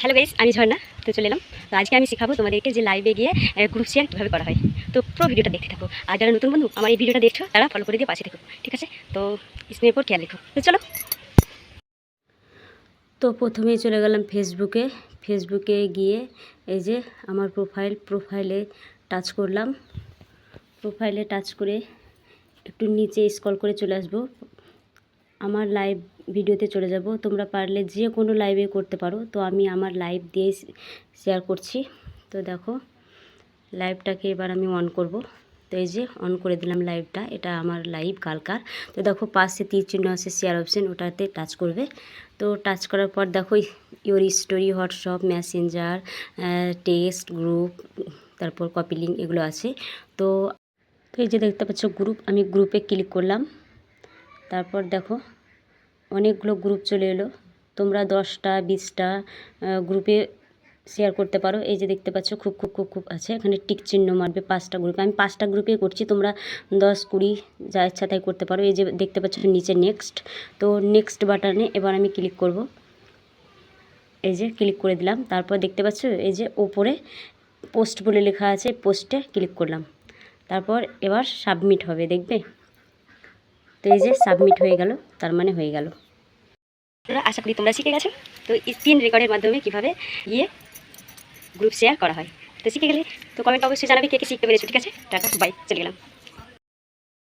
Hello guys, আমি ঝর্ণা, তো চলে এলাম। তো আজকে আমি শেখাবো তোমাদেরকে যে লাইভে গিয়ে গ্রুপ শেয়ার কীভাবে করা হয়। তো পুরো ভিডিওটা দেখতে থাকো। আর যারা নতুন বন্ধু, আমার এই ভিডিওটা দেখছ, তারা ফলো করে দিয়ে পাশে দেখো ঠিক আছে? তো স্ক্রিনের উপর খেয়াল রেখো। তো চলো। তো প্রথমেই চলে গেলাম ফেসবুকে ফেসবুকে গিয়ে এই যে আমার প্রোফাইল প্রোফাইলে টাচ করলাম। প্রোফাইলে টাচ করে একটু নিচে স্ক্রল করে চলে আসব। আমার লাইভ ভিডিওতে চলে যাব। তোমরা পারলে যে কোনো লাইভে করতে পারো। তো আমি আমার লাইভ দিয়ে শেয়ার করছি। তো দেখো লাইভটাকে এবার আমি অন করব। তো এই যে অন করে দিলাম লাইভটা এটা আমার লাইভ কালকার। তো দেখো, পাশে তীর চিহ্ন আছে শেয়ার অপশন ওটাতে টাচ করবে। তো টাচ করার পর দেখো your story WhatsApp Messenger text group তারপর কপি লিঙ্ক এগুলো আছে। তো তো এই যে দেখতে পাচ্ছ গ্রুপ আমি গ্রুপে ক্লিক করলাম। তারপর দেখো, অনেকগুলো গ্রুপ চলে এলো। তোমরা দশটা, বিশটা গ্রুপে শেয়ার করতে পারো। এই যে দেখতে পাচ্ছ, খুব খুব খুব খুব আছে। এখানে টিক চিহ্ন মারবে পাঁচটা গ্রুপে আমি পাঁচটা গ্রুপে করছি, তোমরা দশ, কুড়ি যা ইচ্ছা তাই করতে পারো। এই যে দেখতে পাচ্ছ নিচে নেক্সট তো নেক্সট বাটনে এবার আমি ক্লিক করব। এই যে ক্লিক করে দিলাম। তারপর দেখতে পাচ্ছ, এই যে ওপরে পোস্ট বলে লেখা আছে পোস্টে ক্লিক করলাম। তারপর এবার সাবমিট হবে, দেখবে? তো এই যে সাবমিট হয়ে গেল, তার মানে হয়ে গেল। আশা করি তোমরা শিখে গেছো। তো স্ক্রিন রেকর্ডের মাধ্যমে কীভাবে গিয়ে গ্রুপ শেয়ার করা হয়। তো শিখে গেলে তো কমেন্ট অবশ্যই জানাবে কে কে শিখতে পেরেছ, ঠিক আছে? টাটা বাই চলে গেলাম।